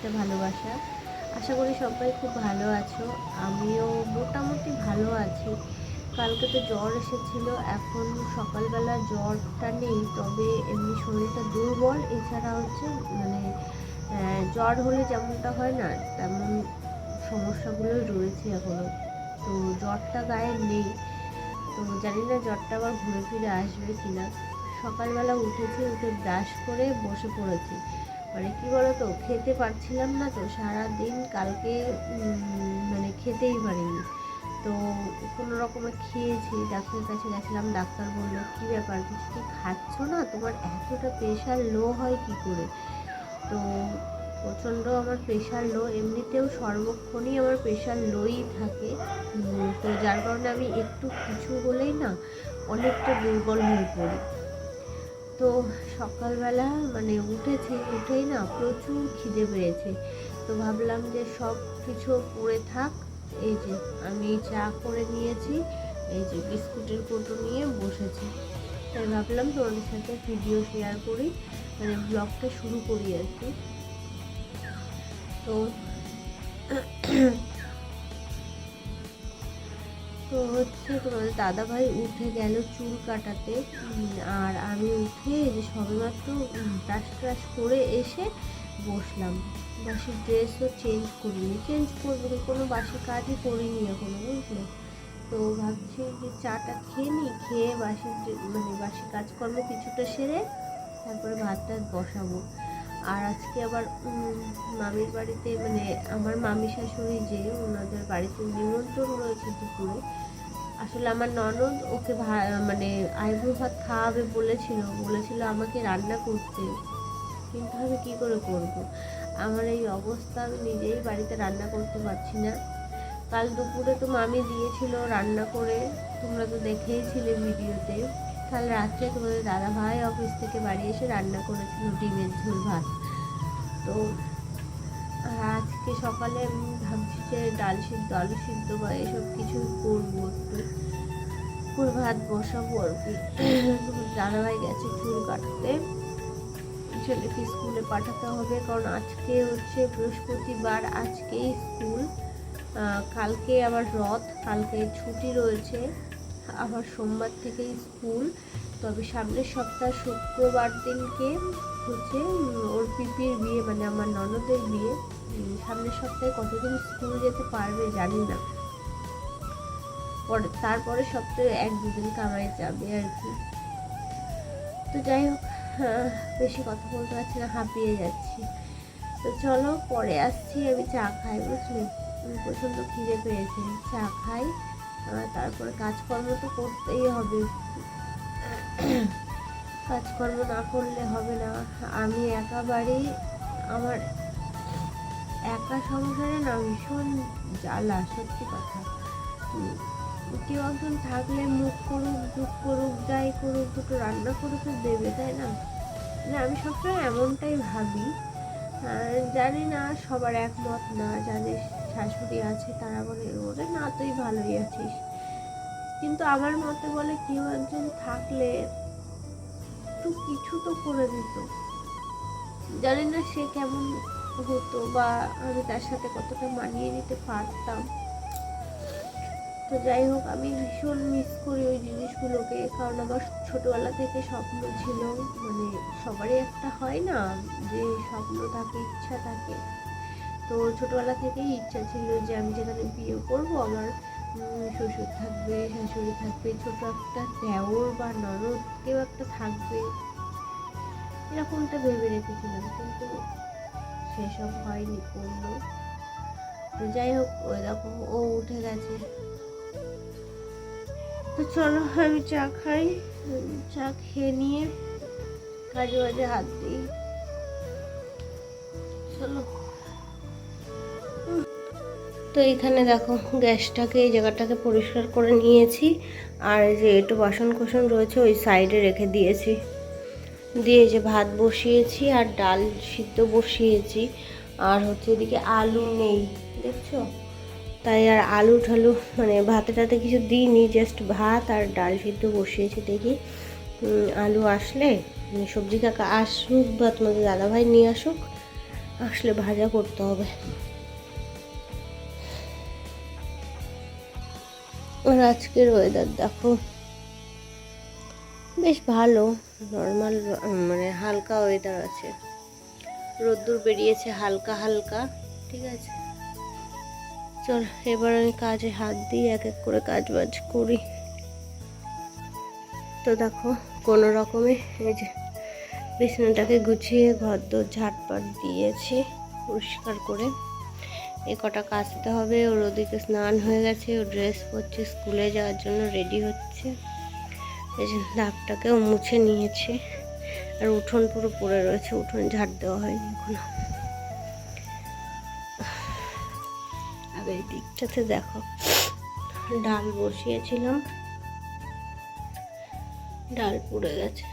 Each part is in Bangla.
অনেকটা ভালোবাসা। আশা করি সবাই খুব ভালো আছো। আমিও মোটামুটি ভালো আছি। কালকে তো জ্বর এসেছিল, এখন সকালবেলা জ্বরটা নেই, তবে এমনি শরীরটা দুর্বল। এছাড়া হচ্ছে মানে জ্বর হলে যেমনটা হয় না, তেমন সমস্যাগুলোই রয়েছে এখনও তো জ্বরটা গায়ে নেই। তো জানি না জ্বরটা আবার ঘুরে ফিরে আসবে কিনা। সকালবেলা উঠেছি, উঠে ব্রাশ করে বসে পড়েছি। মানে কি বলতো, খেতে পারছিলাম না তো সারা দিন কালকে মানে খেতেই পারিনি। তো কোনো রকমে খেয়েছি, ডাক্তারের কাছে গেছিলাম, ডাক্তার বলল, কী ব্যাপার? কিছু কি খাচ্ছ না? তোমার এতটা প্রেশার লো হয় কি করে? তো প্রচণ্ড আমার প্রেশার লো এমনিতেও সর্বক্ষণই আমার প্রেশার লোই থাকে। তো যার কারণে আমি একটু কিছু হলেই না, অনেকটা দুর্বল হয়ে পড়ি। তো সকালবেলা মানে উঠেছি, উঠেই না প্রচুর খিদে পেয়েছে। তো ভাবলাম যে সব কিছু পড়ে থাক। এই যে আমি চা করে নিয়েছি, এই যে বিস্কুটের কোটো নিয়ে বসেছি। তাই ভাবলাম তোমাদের সাথে ভিডিও শেয়ার করি মানে ব্লগটা শুরু করি আর কি। তো তো তোমাদের দাদা ভাই উঠে গেল চুল কাটাতে। আর আমি উঠে যে সবেমাত্র ব্রাশ ট্রাশ করে এসে বসলাম। বাসি ড্রেসও চেঞ্জ করিনি। চেঞ্জ করব কোনো বাসি কাজই করিনি এখনও, বুঝলে? তো ভাবছি যে চাটা খেয়ে নিই, খেয়ে বাসি ড্রে- মানে বাসি কাজকর্ম কিছুটা সেরে তারপরে ভাত টাত বসাবো। আর আজকে আবার মামির বাড়িতে মানে আমার মামি শাশুড়ি যে, ওনাদের বাড়িতে নিমন্ত্রণ রয়েছে দুপুরে। আসলে আমার ননদ ওকে মানে আইব্রো ভাত খাওয়াবে বলেছিল বলেছিল আমাকে রান্না করতে। কিন্তু আমি কী করে করব? আমার এই অবস্থা, আমি নিজেই বাড়িতে রান্না করতে পারছি না। কাল দুপুরে তো মামি দিয়েছিল রান্না করে, তোমরা তো দেখেইছিলে ভিডিওতে। কাল রাত্রে তোমাদের দাদা ভাই অফিস থেকে বাড়ি এসে রান্না করেছিল ডিমের ঝোল ভাত। তো আর আজকে সকালে ভাবছি যে ডাল সিদ্ধ, আলু সিদ্ধ বা এসব কিছু করব একটু। ভাত বসাবো আর কি। দাদাভাই গেছে চুল কাটতে। ছেলেকে স্কুলে পাঠাতে হবে, কারণ আজকে হচ্ছে বৃহস্পতিবার, আজকেই স্কুল। কালকে আবার রথ, কালকে ছুটি রয়েছে। আবার সোমবার থেকেই স্কুল। তবে সামনের সপ্তাহ শুক্রবার দিনকে হচ্ছে ওর পিপির বিয়ে মানে আমার ননদের বিয়ে। সামনের সপ্তাহে কতদিন স্কুল যেতে পারবে জানি না। পরে তারপরে সপ্তাহে এক দুদিন কামাই যাবে আর কি। তো যাই হোক আহ, বেশি কথা বলতে পারছি না হাঁপিয়ে যাচ্ছি। তো চলো পরে আসছি আমি চা খাই বুঝলি? প্রচণ্ড খিদে পেয়েছে চা খাই তারপরে কাজকর্ম তো করতেই হবে। কাজকর্ম না করলে হবে না। আমি একা বাড়ি আমার একা সংসারে না, ভীষণ জ্বালা, সত্যি কথা। কেউ একজন থাকলে মুখ করুক দুঃখ করুক, যাই করুক, দুটো রান্না করে তো দেবে, তাই না? না, আমি সবসময় এমনটাই ভাবি। জানি না, সবার একমত না যাদের শাশুড়ি আছে, তারা বলে, ওরে না, তুই ভালোই আছিস। কিন্তু আমার মতে বলে কেউ একজন থাকলে একটু কিছু তো করে দিত। জানি না সে কেমন হতো বা আমি তার সাথে কতটা মানিয়ে নিতে পারতাম। তো যাই হোক, আমি ভীষণ মিস করি ওই জিনিসগুলোকে, কারণ আমার ছোটোবেলা থেকে স্বপ্ন ছিল মানে সবারই একটা হয় না যে স্বপ্ন থাকে, ইচ্ছা থাকে। তো ছোটোবেলা থেকেই ইচ্ছা ছিল যে আমি যেখানে বিয়ে করব, আমার শ্বশুর থাকবে, শাশুড়ি থাকবে, ছোট একটা দেওর বা ননদ, কেউ একটা থাকবে। এরকমটা ভেবে রেখেছিলাম, কিন্তু সেসব হয়নি পূর্ণ তো যাই হোক, ওই রকম ও উঠে গেছে। তো চলো, আমি চা খাই চা খেয়ে নিয়ে কাজে বাজে হাত দিই। চলো। তো এখানে দেখো গ্যাসটাকে, এই জায়গাটাকে পরিষ্কার করে নিয়েছি। আর যে একটু বাসন কোসন রয়েছে, ওই সাইডে রেখে দিয়েছি। দিয়ে যে ভাত বসিয়েছি আর ডাল সিদ্ধ বসিয়েছি। আর হচ্ছে এদিকে আলু নেই, দেখছ? তাই আর আলু ঠালু মানে ভাতে টাতে কিছু দিইনি জাস্ট ভাত আর ডাল সিদ্ধ বসিয়েছি দেখি। আলু আসলে মানে সবজি কাকা আসুক বা তোমাদের দাদাভাই নিয়ে আসুক, আসলে ভাজা করতে হবে। আর আজকের ওয়েদার দেখো। বেশ ভালো নর্মাল মানে হালকা ওয়েদার আছে। রোদ্দুর বেরিয়েছে হালকা হালকা, ঠিক আছে? চল, এবার আমি কাজে হাত দিই এক এক করে কাজ বাজ করি। তো দেখো, কোনো রকমে এই যে বিছানাটাকে গুছিয়ে ঘর দোর ঝাটপাট দিয়েছি, পরিষ্কার করে। এ কটা কাচতে হবে। ওর ওদিকে স্নান হয়ে গেছে, ও ড্রেস পরছে, স্কুলে যাওয়ার জন্য রেডি হচ্ছে। এই মুছে নিয়েছে। আর উঠোন পুরো পড়ে রয়েছে, উঠোন ঝাড় দেওয়া হয়নি এখনও। আর এই দিকটাতে দেখো, ডাল বসিয়েছিলাম। ডাল পুড়ে গেছে।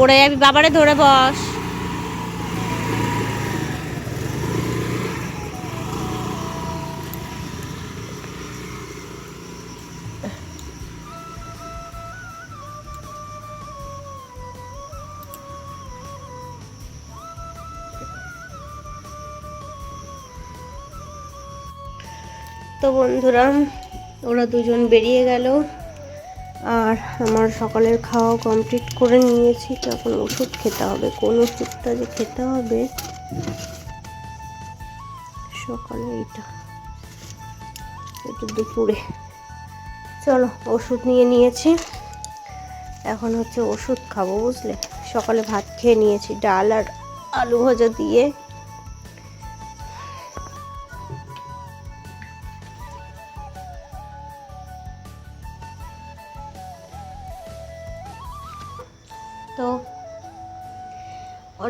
পড়ে যাবি বাবারে ধরে বস। তো বন্ধুরা ওরা দুজন বেরিয়ে গেল। আর আমার সকালের খাওয়া কমপ্লিট করে নিয়েছি। তো এখন ওষুধ খেতে হবে। কোন ওষুধটা যে খেতে হবে? সকালে এইটা। এটা দুপুরে। চলো, ওষুধ নিয়ে নিয়েছি। এখন হচ্ছে ওষুধ খাব, বুঝলে? সকালে ভাত খেয়ে নিয়েছি, ডাল আর আলু ভাজা দিয়ে।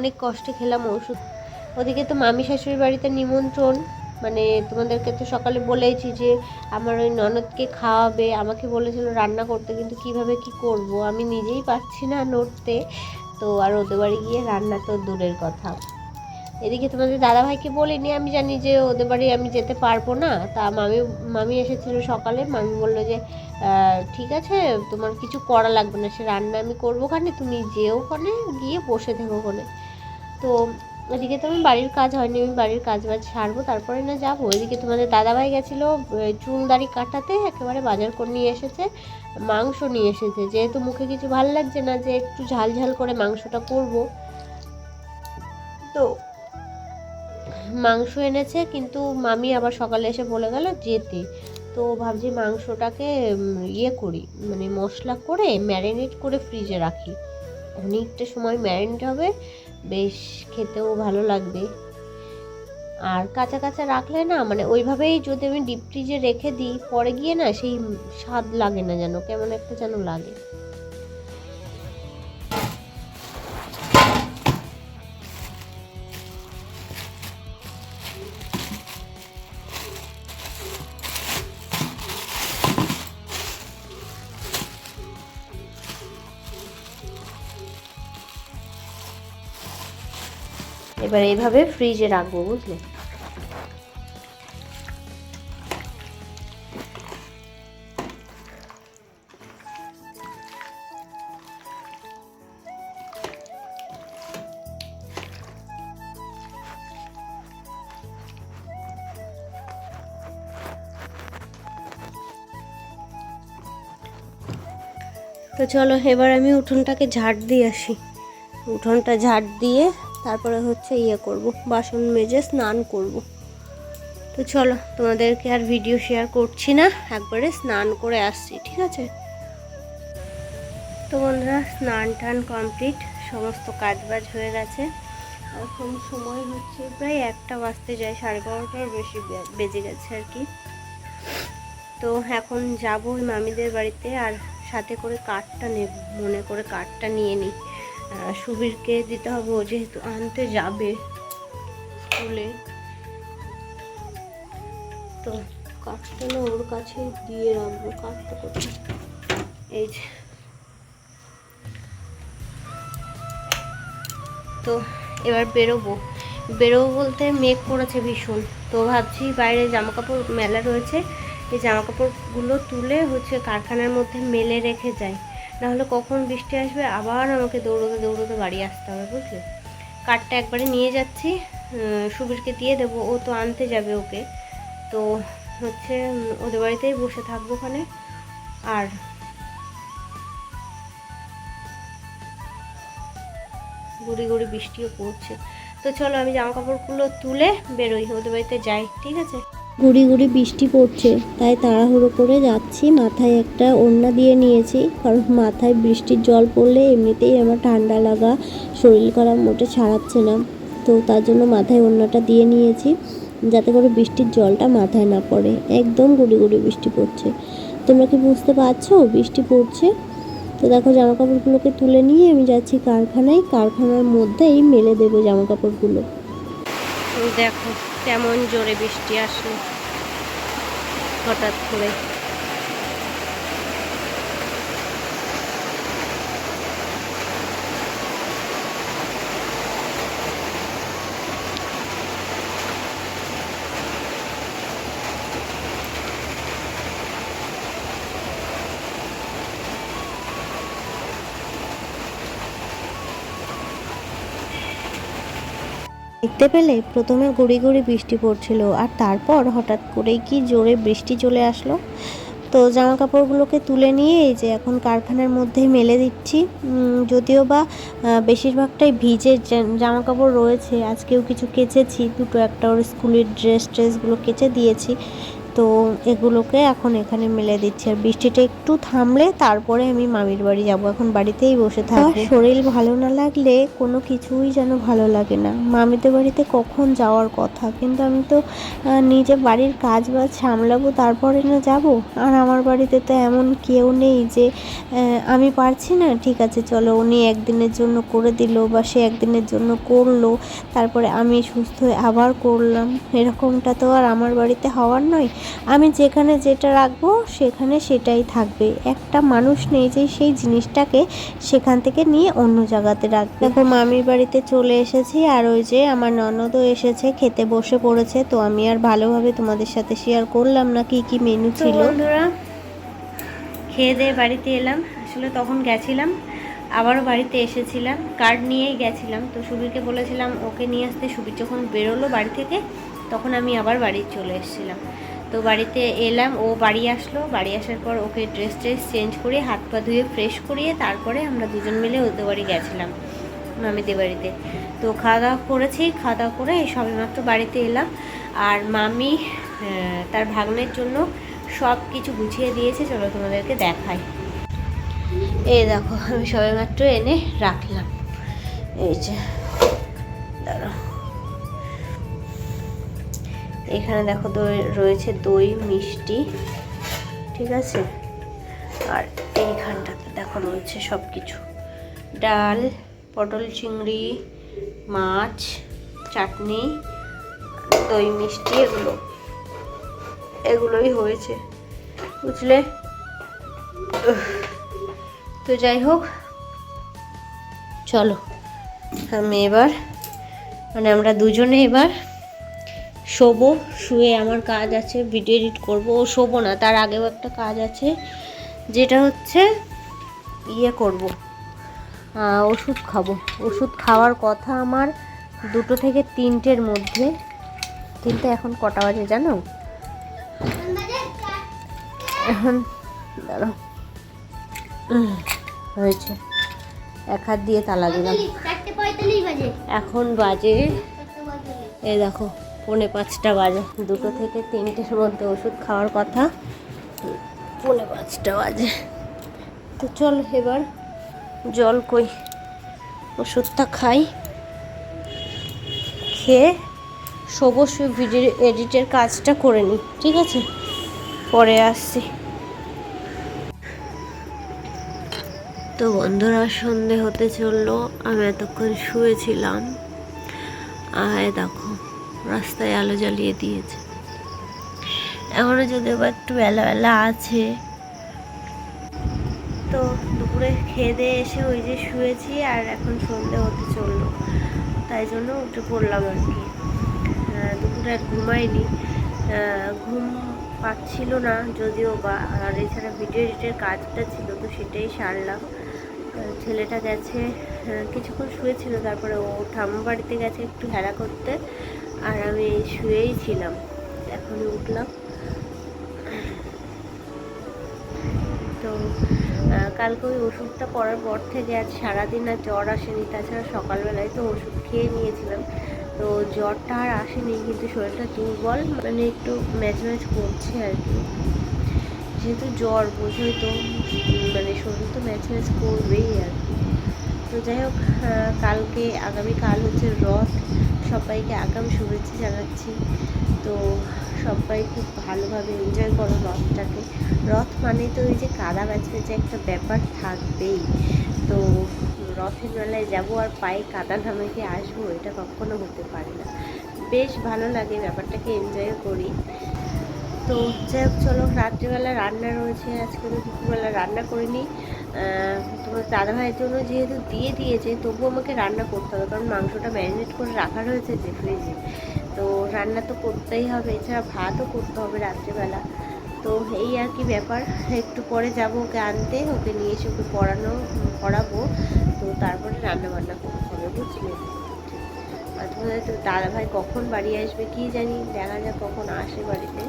অনেক কষ্টে খেলাম ওষুধ। ওদিকে তো মামি শাশুড়ির বাড়িতে নিমন্ত্রণ মানে তোমাদেরকে তো সকালে বলেছি যে আমার ওই ননদকে খাওয়াবে, আমাকে বলেছিল রান্না করতে, কিন্তু কীভাবে কি করব? আমি নিজেই পারছি না নড়তে। তো আর ওদের বাড়ি গিয়ে রান্না তো দূরের কথা। এদিকে তোমাদের দাদাভাইকে বলিনি, আমি জানি যে ওদের বাড়ি আমি যেতে পারব না। তা মামি মামি এসেছিল সকালে, মামি বলল যে ঠিক আছে, তোমার কিছু করা লাগবে না, সে রান্না আমি করব খানে তুমি যেও ওখানে, গিয়ে বসে থেকো ওখানে। তো এদিকে তো আমি বাড়ির কাজ হয়নি, আমি বাড়ির কাজ বাজ সারবো, তারপরে না যাব। এদিকে তোমাদের দাদাভাই গেছিল চুল দাড়ি কাটাতে, একেবারে বাজার করে নিয়ে এসেছে, মাংস নিয়ে এসেছে। যেহেতু মুখে কিছু ভালো লাগছে না, যে একটু ঝাল ঝাল করে মাংসটা করব। তো মাংস এনেছে, কিন্তু মামি আবার সকালে এসে বলে গেল যেতে। তো ভাবছি মাংসটাকে ইয়ে করি মানে মশলা করে ম্যারিনেট করে ফ্রিজে রাখি। অনেকটা সময় ম্যারিনেট হবে বেশ খেতেও ভালো লাগবে। আর কাঁচা কাঁচা রাখলে না মানে ওইভাবেই যদি আমি ডিপ ফ্রিজে রেখে দিই, পরে গিয়ে না সেই স্বাদ লাগে না যেন, কেমন একটা যেন লাগে। এবার এইভাবে ফ্রিজে রাখব, বুঝলে? তো চলো, এবার আমি উঠোনটাকে ঝাড় দিয়ে আসি। উঠোনটা ঝাড় দিয়ে তারপরে হচ্ছে ইয়ে করব, বাসন মেজে স্নান করব। তো চলো, তোমাদেরকে আর ভিডিও শেয়ার করছি না, একবারে স্নান করে আসছি, ঠিক আছে? তো বন্ধুরা, স্নান টান কমপ্লিট সমস্ত কাজ বাজ হয়ে গেছে। এখন সময় হচ্ছে প্রায় একটা বাজতে যায়, সাড়ে বারোটার বেশি বেজে গেছে আর কি। তো এখন যাব ওই মামিদের বাড়িতে, আর সাথে করে কার্ডটা নেব, মনে করে কার্ডটা নিয়ে নিই। সুবীরকে দিতে হবে, ও যেহেতু আনতে যাবে স্কুলে। তো কার্ডটা না ওর কাছে দিয়ে রাখব কার্ডটা কোথায় এই যে। তো এবার বেরোবো। বেরোবো বলতে মেঘ পড়েছে ভীষণ। তো ভাবছি বাইরে জামা কাপড় মেলা রয়েছে, এই জামা কাপড়গুলো তুলে হচ্ছে কারখানার মধ্যে মেলে রেখে যাই। নাহলে কখন বৃষ্টি আসবে, আবার আমাকে দৌড়োতে দৌড়োতে বাড়ি আসতে হবে, বুঝলে? কাঠটা একবারে নিয়ে যাচ্ছি সুবীরকে দিয়ে দেবো, ও তো আনতে যাবে ওকে। তো হচ্ছে ওদের বাড়িতেই বসে থাকব ওখানে। আর গুড়ি গুড়ি বৃষ্টিও পড়ছে। তো চলো আমি জামা কাপড়গুলো তুলে বেরোই, ওদের বাড়িতে যাই, ঠিক আছে? গুড়ি গুড়ি বৃষ্টি পড়ছে, তাই তাড়াহুড়ো করে যাচ্ছি। মাথায় একটা ওড়না দিয়ে নিয়েছি, কারণ মাথায় বৃষ্টির জল পড়লে এমনিতেই আমার ঠান্ডা লাগা, শরীর খারাপ মোটে ছাড়াচ্ছে না। তো তার জন্য মাথায় ওড়নাটা দিয়ে নিয়েছি, যাতে করে বৃষ্টির জলটা মাথায় না পড়ে। একদম গুড়ি গুড়ি বৃষ্টি পড়ছে। তোমরা কি বুঝতে পারছ বৃষ্টি পড়ছে? তো দেখো জামা কাপড়গুলোকে তুলে নিয়ে আমি যাচ্ছি কারখানায়। কারখানার মধ্যেই মেলে দেবো জামা কাপড়গুলো দেখো। কেমন জোরে বৃষ্টি আসলো হঠাৎ করে। দেখতে পেলে প্রথমে গুড়ি গুড়ি বৃষ্টি পড়ছিল, আর তারপর হঠাৎ করে কি জোরে বৃষ্টি চলে আসলো। তো জামা কাপড়গুলোকে তুলে নিয়ে এই যে এখন কারখানার মধ্যেই মেলে দিচ্ছি। যদিও বা বেশিরভাগটাই ভিজে জামা কাপড় রয়েছে, আজকেও কিছু কেচেছি, দুটো একটা ওর স্কুলের ড্রেস ট্রেসগুলো কেচে দিয়েছি। তো এগুলোকে এখন এখানে মেলে দিচ্ছি। আর বৃষ্টিটা একটু থামলে তারপরে আমি মামির বাড়ি যাব। এখন বাড়িতেই বসে থাকব। শরীর ভালো না লাগলে কোনো কিছুই যেন ভালো লাগে না। মামিদের বাড়িতে কখন যাওয়ার কথা? কিন্তু আমি তো নিজে বাড়ির কাজ বাজ সামলাবো তারপরে না যাব? আর আমার বাড়িতে তো এমন কেউ নেই যে আমি পারছি না। ঠিক আছে চলো উনি একদিনের জন্য করে দিল বা সে একদিনের জন্য করল তারপরে আমি সুস্থ হয়ে আবার করলাম। এরকমটা তো আর আমার বাড়িতে হওয়ার নয়। আমি যেখানে যেটা রাখব সেখানে সেটাই থাকবে। একটা মানুষ নেই যে সেই জিনিসটাকে সেখান থেকে নিয়ে অন্য জায়গাতে রাখবে। দেখো মামির বাড়িতে চলে এসেছি আর ওই যে আমার ননদও এসেছে খেতে বসে পড়েছে। তো আমি আর ভালোভাবে তোমাদের সাথে শেয়ার করলাম না কি কি মেনু ছিল। বন্ধুরা খেয়ে দিয়ে বাড়িতে এলাম। আসলে তখন গেছিলাম আবারও বাড়িতে এসেছিলাম। কার্ড নিয়েই গেছিলাম। তো সুবীরকে বলেছিলাম ওকে নিয়ে আসতে। সুবীর যখন বেরোলো বাড়ি থেকে তখন আমি আবার বাড়ি চলে এসেছিলাম। তো বাড়িতে এলাম, ও বাড়ি আসলো। বাড়ি আসার পর ওকে ড্রেস ট্রেস চেঞ্জ করে, হাত পা ধুয়ে ফ্রেশ করিয়ে তারপরে আমরা দুজন মিলে ওদের বাড়ি গেছিলাম, মামিদের বাড়িতে। তো খাওয়া দাওয়া করেছি খাওয়া দাওয়া করে এই সবেমাত্র বাড়িতে এলাম। আর মামি তার ভাগ্নের জন্য সব কিছু গুছিয়ে দিয়েছে, চলো তোমাদেরকে দেখাই। এই দেখো, আমি সবেমাত্র এনে রাখলাম। এই যে, দাঁড়াও। এখানে দেখো রয়েছে দই, মিষ্টি, ঠিক আছে? আর এইখানটাতে দেখো রয়েছে সব কিছু ডাল, পটল চিংড়ি, মাছ, চাটনি, দই, মিষ্টি, এগুলো। এগুলোই হয়েছে, বুঝলে? তো যাই হোক, চলো। আমি এবার মানে আমরা দুজনে এবার শোবো শুয়ে আমার কাজ আছে ভিডিও এডিট করব। ও শোবো না তার আগেও একটা কাজ আছে যেটা হচ্ছে ইয়ে করব। ওষুধ খাব। ওষুধ খাওয়ার কথা আমার দুটো থেকে তিনটের মধ্যে কিন্তু এখন কটা বাজে জানো? এখন দাঁড়াও। হয়েছে। এক হাত দিয়ে তালা দিলাম। এখন বাজে এ দেখো। পৌনে পাঁচটা বাজে। দুটো থেকে তিনটের মধ্যে ওষুধ খাওয়ার কথা। পৌনে পাঁচটা বাজে। তো চল এবার জল কই। ওষুধটা খাই। খেয়ে অবশ্যই ভিডিও এডিটের কাজটা করে নিই ঠিক আছে? পরে আসছি। তো বন্ধুরা, সন্ধে হতে চলল। আমি এতক্ষণ শুয়েছিলাম। আয় দেখো। রাস্তায় আলো জ্বালিয়ে দিয়েছে। এখনও যদিও বা একটু বেলা বেলা আছে। তো দুপুরে খেয়ে দিয়ে এসে ওই যে শুয়েছি আর এখন সন্ধে হতে চলল। তাই জন্য উঠে পড়লাম আর কি। দুপুরে আর ঘুমাইনি। ঘুম পাচ্ছিল না যদিও বা, আর এছাড়া ভিডিও এডিটের কাজটা ছিল তো সেটাই সারলাম। ছেলেটা গেছে কিছুক্ষণ শুয়েছিল, তারপরে ও ঠাম্মা বাড়িতে গেছে একটু হেরা করতে। আর আমি শুয়েই ছিলাম। এখন উঠলাম। তো কালকে ওই ওষুধটা পড়ার পর থেকে আজ সারাদিন আর জ্বর আসেনি। তাছাড়া সকালবেলায় তো ওষুধ খেয়ে নিয়েছিলাম। তো জ্বরটা আর আসেনি, কিন্তু শরীরটা দুর্বল মানে একটু ম্যাচ ম্যাচ করছে আর কি। যেহেতু জ্বর, বোঝোই তো মানে শরীর তো ম্যাচ ম্যাচ করবেই আর কি। তো যাই হোক কালকে আগামীকাল হচ্ছে রথ। সবাইকে আগাম শুভেচ্ছা জানাচ্ছি। তো সবাই খুব ভালোভাবে এনজয় করো রথটাকে। রথ মানে তো ওই যে কাদা ব্যাচে যে একটা ব্যাপার থাকবেই। তো রথের মেলায় যাব আর পায়ে কাদা নামে কি আসব, এটা কখনো হতে পারে না। বেশ ভালো লাগে ব্যাপারটাকে এনজয় করি। তো যাই হোক, চলো, রাত্রিবেলা রান্না রয়েছে। আজকে তো দুপুরবেলা রান্না করিনি। তোমার দাদা ভাইয়ের জন্য যেহেতু দিয়ে দিয়েছে তবু আমাকে রান্না করতে হবে, কারণ মাংসটা ম্যারিনেট করে রাখা রয়েছে যে ফ্রিজে তো রান্না তো করতেই হবে, এছাড়া ভাতও করতে হবে রাত্রিবেলা। তো এই আর কি ব্যাপার, একটু পরে যাব ওকে আনতে, ওকে নিয়ে এসে ওকে পড়ানো, পড়াবো। তো তারপরে রান্না বান্না করতে হবে, বুঝলে? আর তোমাদের তো দাদা ভাই কখন বাড়ি আসবে, কি জানি, দেখা যাক কখন আসে বাড়িতে।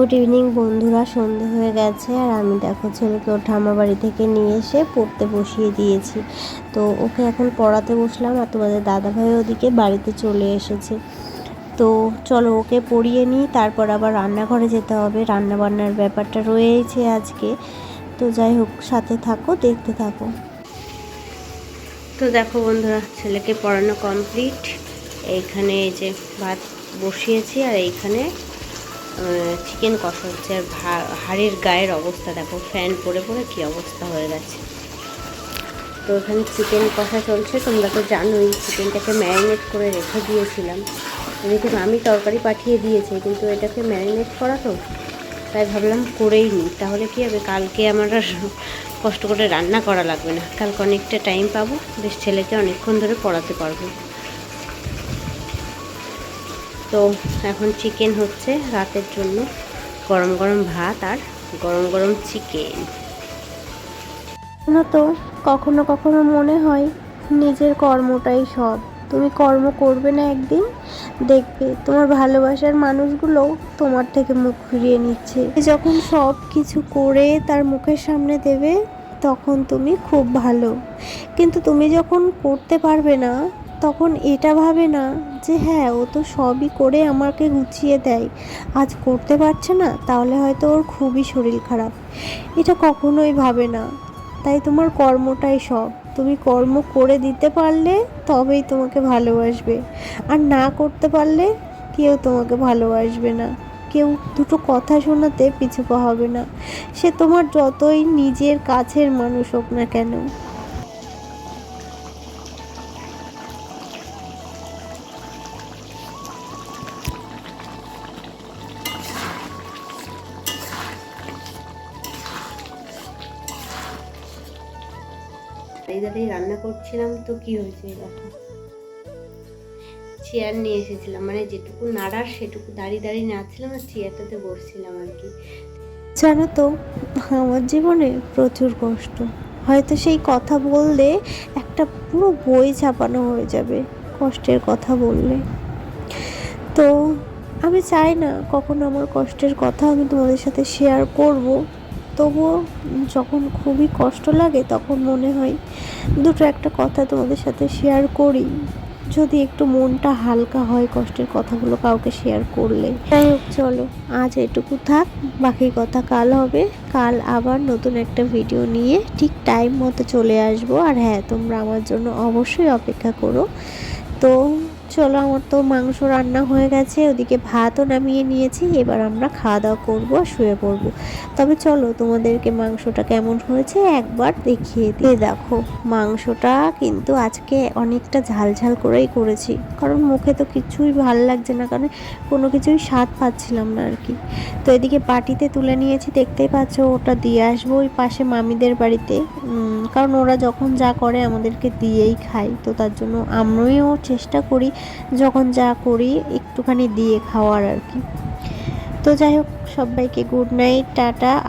গুড ইভিনিং বন্ধুরা, সন্ধে হয়ে গেছে আর আমি দেখো ছেলেকে ওর ঠাম্মা বাড়ি থেকে নিয়ে এসে পড়তে বসিয়ে দিয়েছি। তো ওকে এখন পড়াতে বসলাম আর তোমাদের দাদাভাই ওদিকে বাড়িতে চলে এসেছে। তো চলো ওকে পড়িয়ে নিই, তারপর আবার রান্নাঘরে যেতে হবে। রান্না বান্নার ব্যাপারটা রয়েছে আজকে। তো যাই হোক, সাথে থাকো, দেখতে থাকো। তো দেখো বন্ধুরা, ছেলেকে পড়ানো কমপ্লিট। এইখানে এই যে ভাত বসিয়েছি আর এইখানে চিকেন কষা হচ্ছে, আর হাড়ির গায়ের অবস্থা দেখো ফ্যান পড়ে পড়ে কী অবস্থা হয়ে গেছে। তো এখানে চিকেন কষা চলছে, তোমরা তো জানোই চিকেনটাকে ম্যারিনেট করে রেখে দিয়েছিলাম। এদিকে আমি তরকারি পাঠিয়ে দিয়েছি, কিন্তু এটাকে ম্যারিনেট করা তো, তাই ভাবলাম করেই নিই। তাহলে কি হবে, কালকে আমার আর কষ্ট করে রান্না করা লাগবে না। কালকে অনেকটা টাইম পাবো, বেশ ছেলেকে অনেকক্ষণ ধরে পড়াতে পারব। তো এখন চিকেন হচ্ছে রাতের জন্য। গরম গরম ভাত আর গরম গরম চিকেন তো, কখনো কখনো মনে হয় নিজের কর্মটাই সব। তুমি কর্ম করবে না একদিন, দেখবে তোমার ভালোবাসার মানুষগুলো তোমার থেকে মুখ ফিরিয়ে নিচ্ছে। যখন সব কিছু করে তার মুখের সামনে দেবে, তখন তুমি খুব ভালো। কিন্তু তুমি যখন করতে পারবে না তখন এটা ভাবে না যে হ্যাঁ ও তো সবই করে আমাকে গুছিয়ে দেয়। আজ করতে পারছে না, তাহলে হয়তো ওর খুবই শরীর খারাপ। এটা কখনোই ভাবে না। তাই তোমার কর্মটাই সব। তুমি কর্ম করে দিতে পারলে তবেই তোমাকে ভালোবাসবে। আর না করতে পারলে কেউ তোমাকে ভালোবাসবে না। কেউ দুটো কথা শোনাতে পিছু পা হবে না। সে তোমার যতই নিজের কাছের মানুষ হোক না কেন। তো কি হয়েছে দেখো। চেয়ার নিয়ে এসেছিলাম মানে যেটুকু নাড়ার সেটুকু দাঁড়িয়ে দাঁড়িয়ে নাড়ছিলাম আর চেয়ারটাতে বসছিলাম আর কি। জানো তো, আমার জীবনে প্রচুর কষ্ট। হয়তো সেই কথা বললে একটা পুরো বই ছাপানো হয়ে যাবে, কষ্টের কথা বললে। তো আমি চাই না কখনো আমার কষ্টের কথা আমি তোমাদের সাথে শেয়ার করব। তবুও যখন খুবই কষ্ট লাগে তখন মনে হয় দুটো একটা কথা তোমাদের সাথে শেয়ার করি। যদি একটু মনটা হালকা হয় কষ্টের কথাগুলো কাউকে শেয়ার করলে। যাই হোক, চলো, আজ এটুকু থাক, বাকি কথা কাল হবে। কাল আবার নতুন একটা ভিডিও নিয়ে ঠিক টাইম মতো চলে আসব। আর হ্যাঁ তোমরা আমার জন্য অবশ্যই অপেক্ষা করো। তো চলো আমার তো মাংস রান্না হয়ে গেছে, ওদিকে ভাতও নামিয়ে নিয়েছি, এবার আমরা খাওয়া দাওয়া করব শুয়ে পড়ব। তবে চলো, তোমাদেরকে মাংসটা কেমন হয়েছে একবার দেখিয়ে দিয়ে দেখো। মাংসটা কিন্তু আজকে অনেকটা ঝাল ঝাল করেই করেছি, কারণ মুখে তো কিছুই ভালো লাগছে না, কারণ কোনো কিছুই স্বাদ পাচ্ছিলাম না আর কি। তো এদিকে বাটিতে তুলে নিয়েছি, দেখতেই পাচ্ছ ওটা দিয়ে আসব ওই পাশে মামিদের বাড়িতে। কারণ ওরা যখন যা করে আমাদেরকে দিয়েই খায়, তো তার জন্য আমিও চেষ্টা করি যখন যা করি একটুখানি দিয়ে খাওয়ার আর কি। তো যাই হোক, সবাইকে গুড নাইট টাটা।